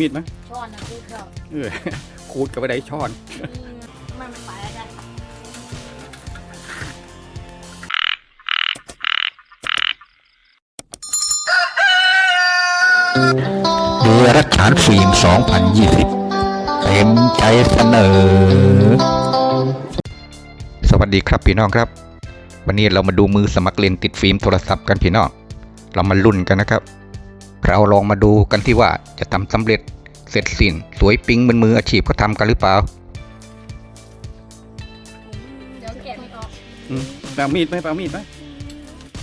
มีดไหมช้อนนะพูดเถอะเออขูดกับไปได้ช้อนมันไม่ไปแล้วกันเดรัจฉานฟิล์ม2020 เต็มใจเสนอ สวัสดีครับพี่น้องครับ วันนี้เรามาดูมือสมัครเล่นติดฟิล์มโทรศัพท์กันพี่น้อง เรามาลุ้นกันนะครับ เราลองมาดูกันที่ว่าจะทำสำเร็จเสร็จสิ้นสวยปิ๊งเหมือนมืออาชีพเขาทำกันหรือเปล่าเดี๋ยวแกะไม่ออกอืมแปลมีดไหมแปลมีดไหม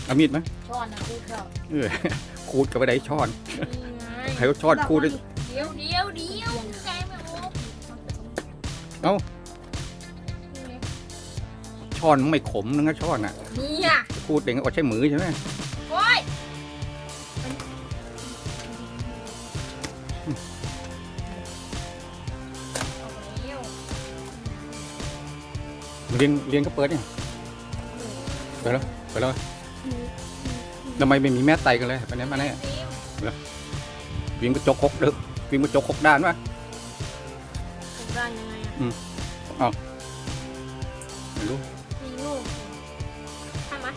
เอามีดไหมช้อนนะพูดเถอะเออขูดกับไปได้ช้อนนี่ไงใครก็ช้อนขูดได้เดี๋ยวเดี๋ยวเดี๋ยวแกะไม่ออกเอ้าช้อนไม่ขมนึงนะช้อนอะนี่อะขูดเองก็ใช้มือใช่ไหมโอ้ย เอาแล้วเรียนเรียนก็เปิดเนี่ยไปแล้วไปแล้วทำไมไม่มีแม่ไตกันเลยไปไหนมาไหนอะวิ่งกระจกหกเด้อวิ่งกระจกหกด้านวะถูกด้านยังไงอะไม่รู้มีลูกใช่ไหม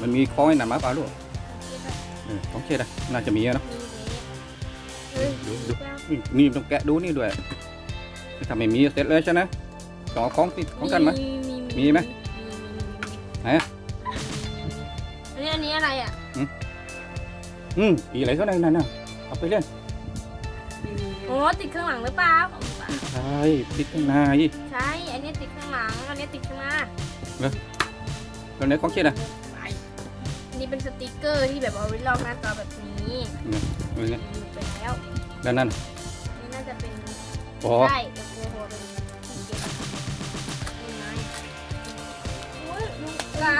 มันมีข้อให้หนามาเปล่าลูกมีเเออของเช็ดอะน่าจะมีอะเนาะเฮ้ย ดูดูนี่ต้องแกะดูนี่ด้วยถ้าไมมีเสร็จเลยใช่ไหมต้อของติดของกันไหมมีไหมไหนอะอันนี้อันนี้อะไรอะ อืมอีอะไรเท่านั้นน่ะเอาไปเล่นโอ้ติดข้างหลังหรือเปล่าใช่ติดข้างในใช่ อันนี้ติดข้างหลัง อันนี้ติดข้างหน้าแล้วไหนของเช็ดอะ นนี้เป็นสติกเกอร์ที่แบบเอาไว้ลอกหน้าจอแบบนี้อะไรเนี่ยอยู่ไปแล้วด้านนั้นอะนี่น่าจะเป็นอ๋อใช่แต่ตัวหัวเป็นเกมนี่ไงโอ้ยลุงกา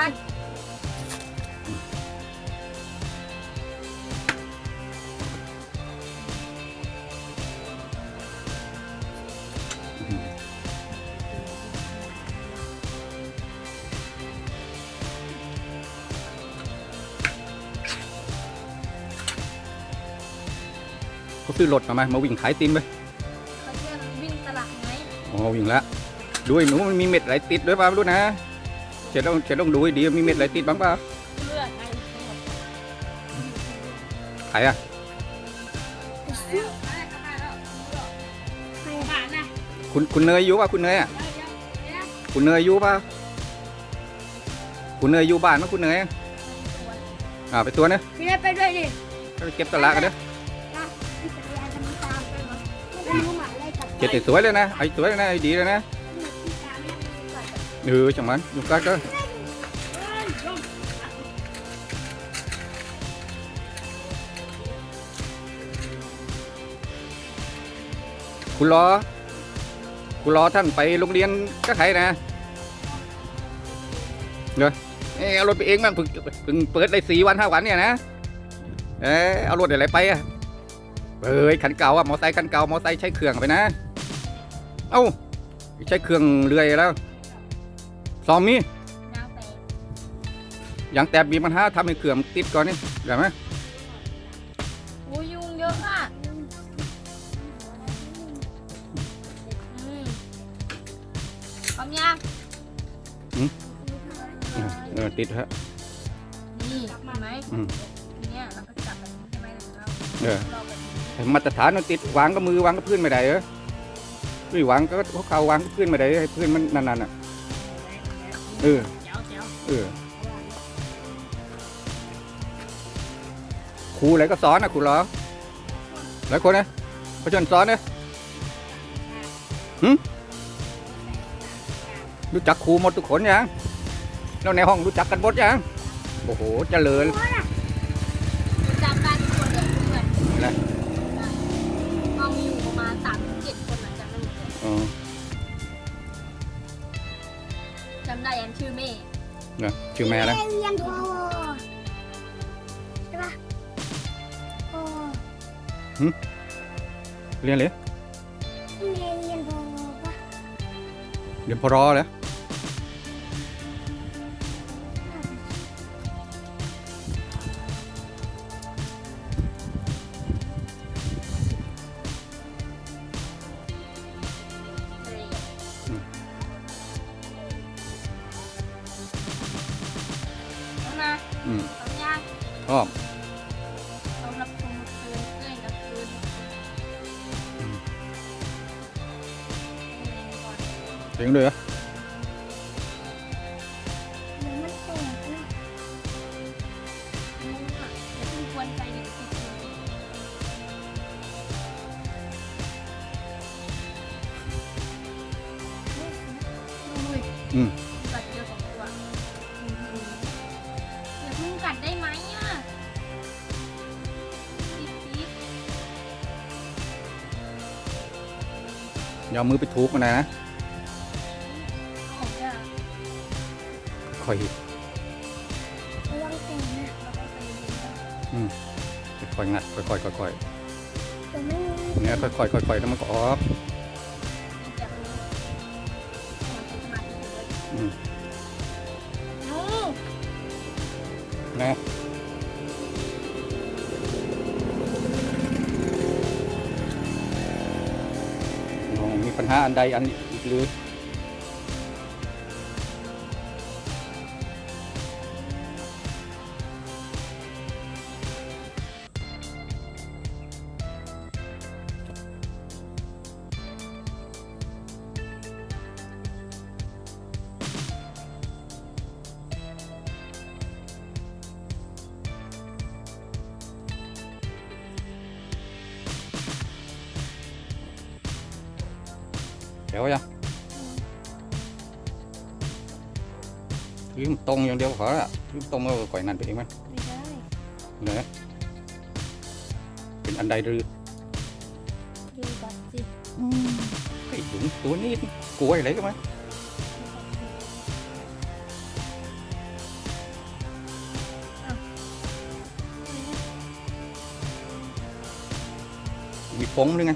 เขาซื้อรถมาไหมมาวิ่งขายติมไปเขาเรียกวิ่งตลาดไหมอ๋อวิ่งละดูไอ้หนูมันมีเม็ดอะไรติดด้วยเปล่าไม่รู้นะเช็ดต้องเช็ดต้องดูให้ดีว่ามีเม็ดอะไรติดบ้างเปล่าเลือดไงใครอะซื้อใครบ้านนะคุณคุณเนยอยู่ป่ะคุณเนยอะคุณเนยอยู่ป่ะคุณเนยอยู่บ้านไหมคุณเนยอะอ่าไปตัวนะพี่ไปด้วยดิ ไปเก็บตลาดกันเด้อ หมาอะไรจับเก็บติดสวยเลยนะไอ้สวยเลยนะไอ้ดีเลยนะเออจังมันอยู่กันก็คุณรอคุณรอท่านไปโรงเรียนก็ใครนะเดี๋ยวเอยเอารถไปเองมันเพิ่งเพิ่งเปิดได้สี่วันห้าวันเนี่ยนะเออเอารถอะไรไปอะเอ้ยคันเก่าอะมอไซค์คันเก่ามอไซค์ใช้เครื่องไปนะ เอ้าใช้เครื่องเลื่อยแล้วซอมมีน้ำแตกอย่างแต่มีปัญหาทำให้เครื่องติดก่อนนี่ได้ไหมโอ้ยยุงเยอะอะอืมพร้อมยังเออติดฮะนี่เห็นไหมอืมทีเนี้ยเราก็จับแบบนี้ใช่ไหมเราเออเราแบบนี้แต่มาตรฐานมันติดวางกับมือวางกับพื้นไม่ได้เหรอ ไม่วางก็เขาเขาวางกับพื้นม่ได้ให้พื้นมันนั่นๆอะเออเออครูอะไรก็สอนนะครูเหรอหลายคนนะประชนสอนนะหึรู้จักครูหมดทุกคนยังแล้วในห้องรู้จักกันหมดยังโอ้โหเจริญ อ๋อจำได้ยันชื่อแม่เนี่ยชื่อแม่แล้ว เรียนโทใช่ปะโอ้เรียนเลยเรียนโทปะเรียนพรอเลย เสียงเลยเหรอเดี๋ยวมันแตกนะมึงอะอย่าเพิ่งกวนใจเด็กติดเลยอุ้ยอืมกัดเดียวสองตัวอืมอย่าเพิ่งกัดได้ไหมอะปิ๊บปิ๊บอย่าเอามือไปทุบมันนะ อยระวังเต็มนะเราต้องไปเรียนแล้วค่อยๆงัดค่อยๆค่อยแต่ไม่มีๆเนี่ยค่อยๆค่อยๆแล้วมันก็ออกจะรู้มันเป็นสมาธิเลยอืมโอ้นะลองมีปัญหาอันใดอันอีกหรือ เดี๋ยวยังยืมตรงอย่างเดียวพอละยืมตรงเอาก่อยนั่นไปเองมันไม่ได้เนอะเป็นอันใดหรือดูก่อนสิไอ้ถุงตัวนี้กลัวอะไรกันมั้ยมีฟงด้วยไง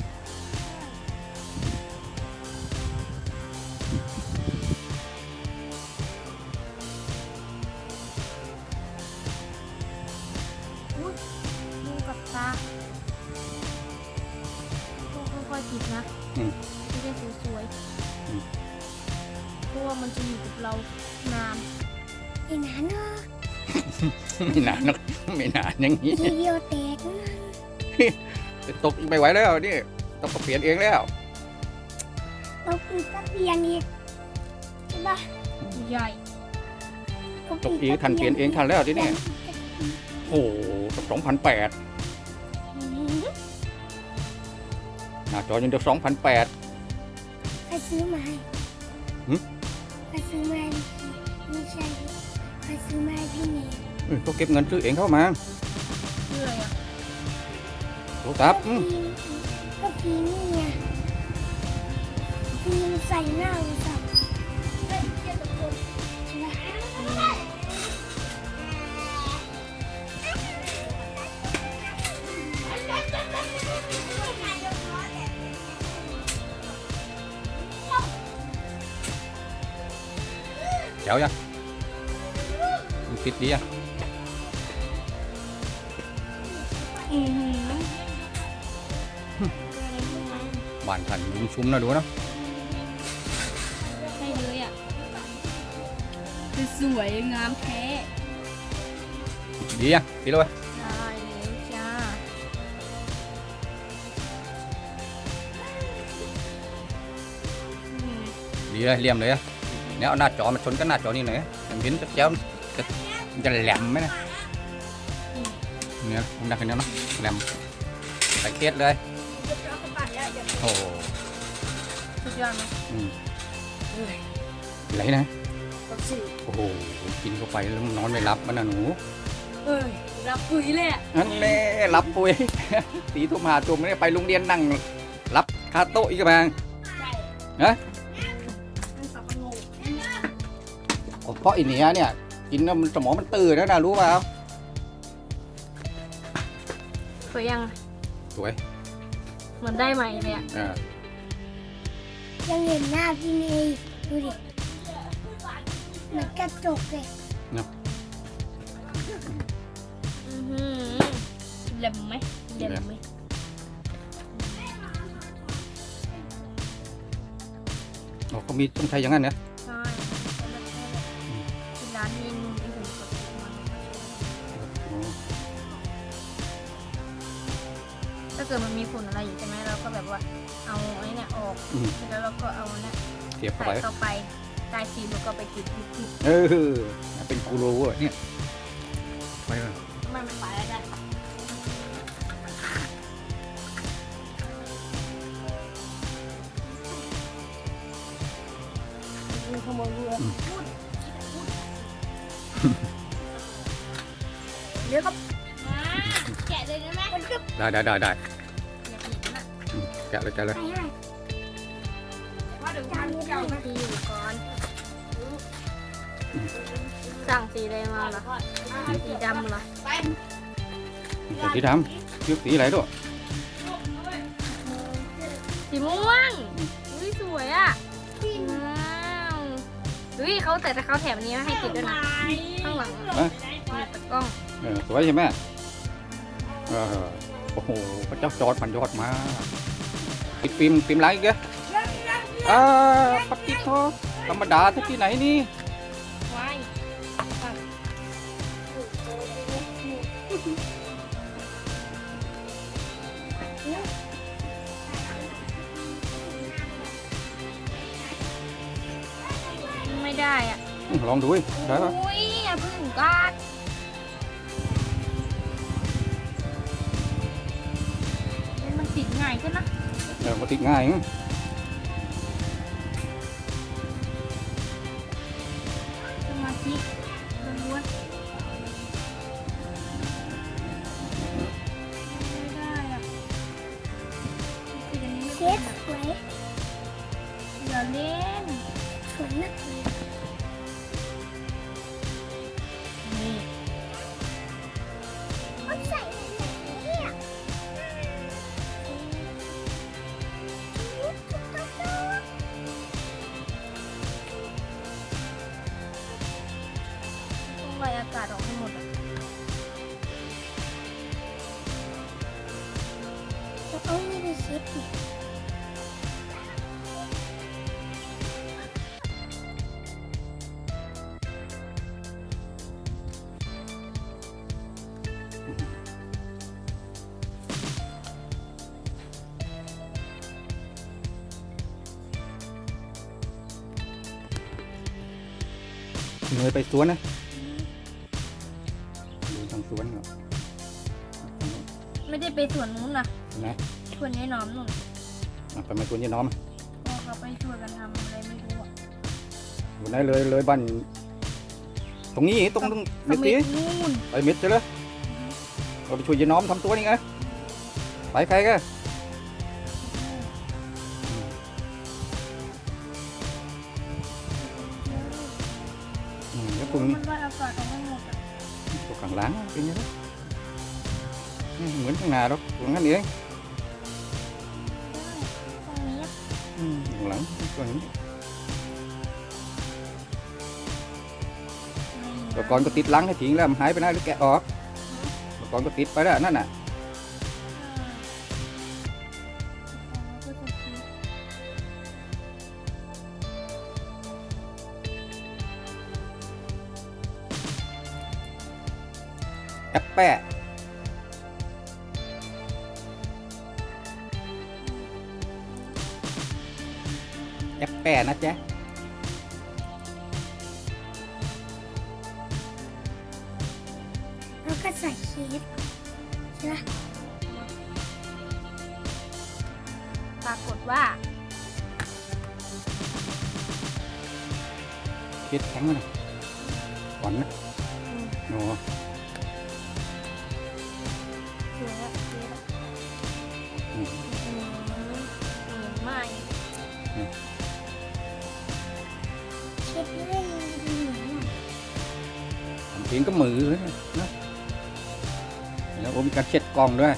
ว่ามันจะอยู่กับเรานานอีกนานเนาะไม่นานหรอกไม่นานอย่างนี้ทีเดียวแตกนะตกอีกไม่ไหวแล้วนี่ต้องก็เปลี่ยนเองแล้วเราคือก็เปลี่ยนอีกใช่ปะใหญ่ตกอีกทันเปลี่ยนเองทันแล้วที่นี่โอ้โหสองพันแปดหน้าจอยังเดียวสองพันแปดใครซื้อมาให้ หึใครซื้อมาให้ไม่ใช่ใครซื้อมาให้พี่เมย์ก็เก็บเงินซื้อเองเข้ามาซื้ออะไรอะโทรศัพท์อืมก็พีนี่ไงพีมใส่หน้าโทรศัพท์เฮ้ยเจ้าตะโกนใช่ไหมเจ๋วยังมันติดดีอะอือหือบ้านทันยุงชุมนะดูนะใช่เลยอะคือสวยงามแท้ดีอะดีเลยได้เลยจ้าดีเลยเลี่ยมเลยอะ เนี่ยเอาหน้าจอมาชนกับหน้าจอนี่หน่อยมันเห็นจะแจ๋วจะแหลมไหมนะเนี่ยผมดักเห็นแล้วเนาะแหลมใส่เคสเลยโอ้โหสุดยอดไหมไหลนะโอ้โหกินเข้าไปแล้วนอนไม่หลับมันนะหนูเอ้ยรับปุ๋ยเลยอะนั่นแหละรับปุ๋ยตีทุ่มหาตุ่มเนี่ยไปโรงเรียนนั่ง รับคาโต๊ะอีกบางใช่ฮะ เพราะไอีเนี้ยเนี่ยกินแล้วมันสมองมันตื่นแล้วนะรู้เปล่าสวยยังสวยเหมือนได้ใหม่เลยอะอ่ายังเห็นหน้าพี่เมย์ดูดิเหมือนกระจกเลยอือหือเล็มไหมเล็มไหมอ๋อเขามีต้องใช้อย่างนั้นเนี่ย กิดมันมีฝุ่นอะไรอยู่ใช่ไหมเราก็แบบว่าเอาไอ้เนี่ยออกอืม แล้วเราก็เอาเนี่ยเสียบเข้าใส่ไปเข้าไปใต้ฟิล์มแล้วก็ไปติดติดติดเออเป็นกูรูอะเนี่ยไปเลยมันไปแล้วจ้ะมีขโมยเรือเดี๋ยวครับแกะเลยนะแม่มันก็ได้ได้ได้ได้ แกะเลยแกะเลยให้ให้ว่าเดี๋ยวมันเก่าสีอยู่ก่อน สั่งสีอะไรมาเหรอสีดำเหรอแต่สีดำยุกสีอะไรด้วยสีม่วงอุ้ยสวยอะว้าวอุ้ยเขาแต่แต่เขาแถมอันนี้มาให้ติดด้วยนะข้างหลังอะมีตะกล้องเออสวยใช่ไหมเออโอ้โหพระเจ้าจอดมันยอดมาก ฟิล์มฟิล์มไรอีกอะอ่าปฏิโทธรรมดาที่ที่ไหนนี่ว้ายไม่ได้อะ ลองดูดิได้ปะอุ้ยอย่าเพึ่งกัดมันติดง่ายขึ้นนะ เออมาติดง่ายงั้นสมาธิากาศออกให้หมดอะแล้วเอานี่ไปเช็ดเนี่ยเหนื่อยไปสวนนะดูทางส วนเหรอไม่ได้ไปสวนนู้นนะนะสวนยายหนอมนู่นอะไปมาสวนยายน้อมพอเขาไปช่วยกันทำอะไรไม่รู้อะอยู่ไหนเลยเลยบ้านตรงนี้ตรงตรงเม็ดสตีมิธนู่นไปเม็ดใช่เลยเราไปช่วยยายน้อมทำตัวนี่ไงไปใครกันอืมแล้วคุณมันไล่อากาศออก ข้างหลังเป็นยังไงเหมือนข้างหน้าหรอกหลังนั่นเองข้างหลังตัวนี้ตะกอนก็ติดหลังให้ทิ้งแล้วมันหายไปไหนหรือแกะออกตะกอนก็ติดไปแล้วนั่นน่ะ แอปแปะแอปแปะนะจ๊ะแล้วก็ใส่เชฟใช่ไหมปรากฏว่าคิดแข็งมันนะก่อนนะอืมโอ้ เพียงก็มือเลยนะแล้วผมมีการเช็ดกล้องด้วย